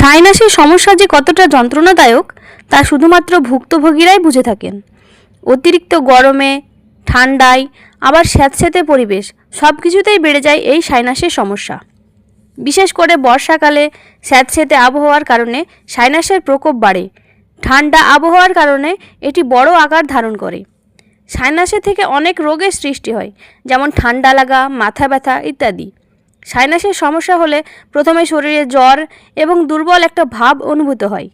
সাইনাসের সমস্যা যে কতটা যন্ত্রণাদায়ক, তা শুধুমাত্র ভুক্তভোগীরাই বুঝে থাকেন। অতিরিক্ত গরমে, ঠান্ডায়, আবার স্যাঁতস্যাঁতে পরিবেশ সব কিছুতেই বেড়ে যায় এই সাইনাসের সমস্যা। বিশেষ করে বর্ষাকালে স্যাঁতস্যাঁতে আবহাওয়ার কারণে সাইনাসের প্রকোপ বাড়ে। ঠান্ডা আবহাওয়ার কারণে এটি বড় আকার ধারণ করে। সাইনাসের থেকে অনেক রোগের সৃষ্টি হয়, যেমন ঠান্ডা লাগা, মাথা ব্যথা ইত্যাদি। সাইনাসের সমস্যা হলে প্রথমে শরীরে জ্বর এবং দুর্বল একটা ভাব অনুভূত হয়।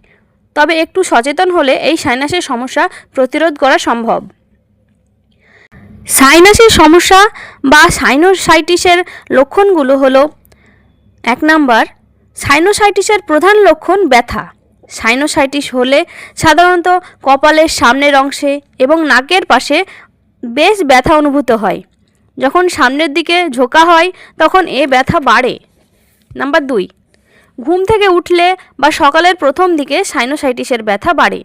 তবে একটু সচেতন হলে এই সাইনাসের সমস্যা প্রতিরোধ করা সম্ভব। সাইনাসের সমস্যা বা সাইনোসাইটিসের লক্ষণগুলো হলো, এক নাম্বার, সাইনোসাইটিসের প্রধান লক্ষণ ব্যথা। সাইনোসাইটিস হলে সাধারণত কপালের সামনের অংশে এবং নাকের পাশে বেশ ব্যথা অনুভূত হয়। যখন সামনের দিকে ঝোঁকা হয়, তখন এ ব্যথা বাড়ে। নাম্বার দুই, ঘুম থেকে উঠলে বা সকালের প্রথম দিকে সাইনোসাইটিসের ব্যথা বাড়ে।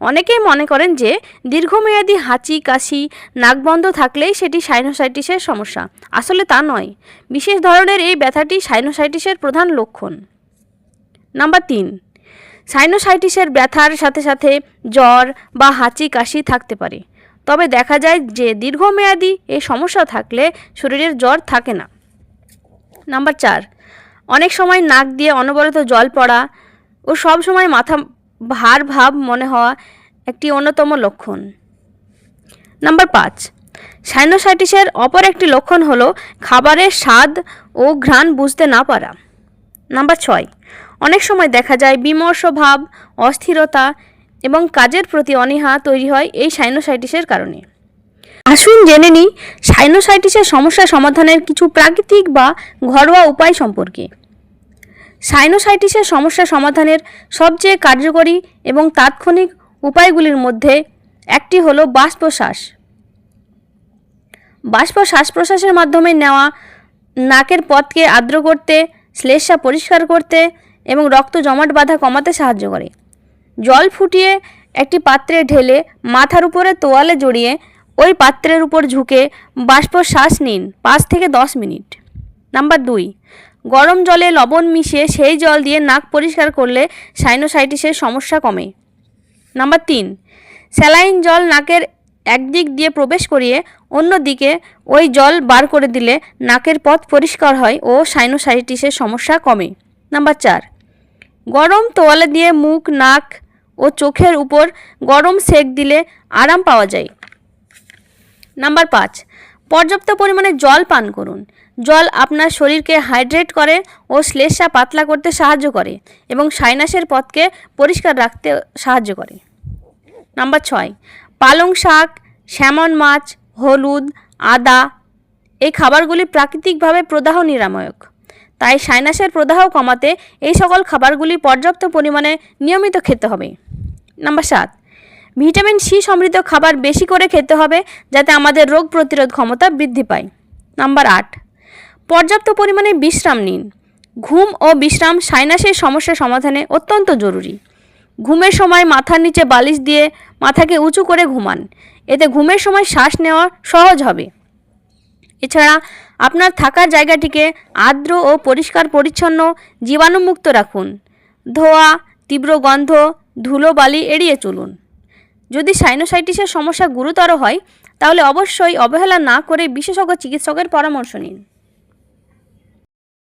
অনেকেই মনে করেন যে, দীর্ঘমেয়াদী হাঁচি, কাশি, নাক বন্ধ থাকলেই সেটি সাইনোসাইটিসের সমস্যা। আসলে তা নয়। বিশেষ ধরনের এই ব্যথাটি সাইনোসাইটিসের প্রধান লক্ষণ। নাম্বার তিন, সাইনোসাইটিসের ব্যথার সাথে সাথে জ্বর বা হাঁচি, কাশি থাকতে পারে। তবে দেখা যায় যে দীর্ঘমেয়াদী এই সমস্যা থাকলে শরীরের জ্বর থাকে না। নাম্বার চার, অনেক সময় নাক দিয়ে অনবরত জল পড়া ও সব সময় মাথা ভার ভাব মনে হওয়া একটি অন্যতম লক্ষণ। নাম্বার পাঁচ, সাইনোসাইটিসের অপর একটি লক্ষণ হল খাবারের স্বাদ ও ঘ্রাণ বুঝতে না পারা। নাম্বার ছয়, অনেক সময় দেখা যায় বিমর্ষ ভাব, অস্থিরতা এবং কাজের প্রতি অনীহা তৈরি হয় এই সাইনোসাইটিসের কারণে। আসুন জেনে নিই, সাইনোসাইটিসের সমস্যা সমাধানের কিছু প্রাকৃতিক বা ঘরোয়া উপায় সম্পর্কে। সাইনোসাইটিসের সমস্যা সমাধানের সবচেয়ে কার্যকরী এবং তাৎক্ষণিক উপায়গুলির মধ্যে একটি হলো বাষ্পশ্বাস। বাষ্প শ্বাস প্রশ্বাসের মাধ্যমে নেওয়া নাকের পথকে আর্দ্র করতে শ্লেষ্মা পরিষ্কার করতে এবং রক্ত জমাট বাঁধা কমাতে সাহায্য করে। জল ফুটিয়ে একটি পাত্রে ঢেলে মাথার উপরে তোয়ালে জড়িয়ে ওই পাত্রের উপর ঝুঁকে বাষ্প শ্বাস নিন পাঁচ থেকে দশ মিনিট। নাম্বার দুই, গরম জলে লবণ মিশিয়ে সেই জল দিয়ে নাক পরিষ্কার করলে সাইনোসাইটিসের সমস্যা কমে। নাম্বার তিন, স্যালাইন জল নাকের একদিক দিয়ে প্রবেশ করিয়ে অন্য দিকে ওই জল বার করে দিলে নাকের পথ পরিষ্কার হয় ও সাইনোসাইটিসের সমস্যা কমে। নাম্বার চার, গরম তোয়ালে দিয়ে মুখ, নাক ও চোখের উপর গরম সেক দিলে আরাম পাওয়া যায়। নাম্বার পাঁচ, পর্যাপ্ত পরিমাণে জল পান করুন। জল আপনার শরীরকে হাইড্রেট করে ও শ্লেষা পাতলা করতে সাহায্য করে এবং সাইনাসের পথকে পরিষ্কার রাখতে সাহায্য করে। নাম্বার ছয়, পালং শাক স্যামন মাছ, হলুদ, আদা এই খাবারগুলি প্রাকৃতিকভাবে প্রদাহ নিরাময়ক। তাই সাইনাসের প্রদাহ কমাতে এই সকল খাবারগুলি পর্যাপ্ত পরিমাণে নিয়মিত খেতে হবে। নাম্বার সাত, ভিটামিন সি সমৃদ্ধ খাবার বেশি করে খেতে হবে যাতে আমাদের রোগ প্রতিরোধ ক্ষমতা বৃদ্ধি পায়। নাম্বার আট, পর্যাপ্ত পরিমাণে বিশ্রাম নিন। ঘুম ও বিশ্রাম সাইনাসের সমস্যা সমাধানে অত্যন্ত জরুরি। ঘুমের সময় মাথার নিচে বালিশ দিয়ে মাথাকে উঁচু করে ঘুমান। এতে ঘুমের সময় শ্বাস নেওয়া সহজ হবে। এছাড়া আপনার থাকার জায়গাটিকে আর্দ্র ও পরিষ্কার পরিচ্ছন্ন জীবাণুমুক্ত রাখুন। ধোয়া, তীব্র গন্ধ ধুলোবালি এড়িয়ে চলুন। যদি সাইনোসাইটিসের সমস্যা গুরুতর হয়, তাহলে অবশ্যই অবহেলা না করে বিশেষজ্ঞ চিকিৎসকের পরামর্শ নিন।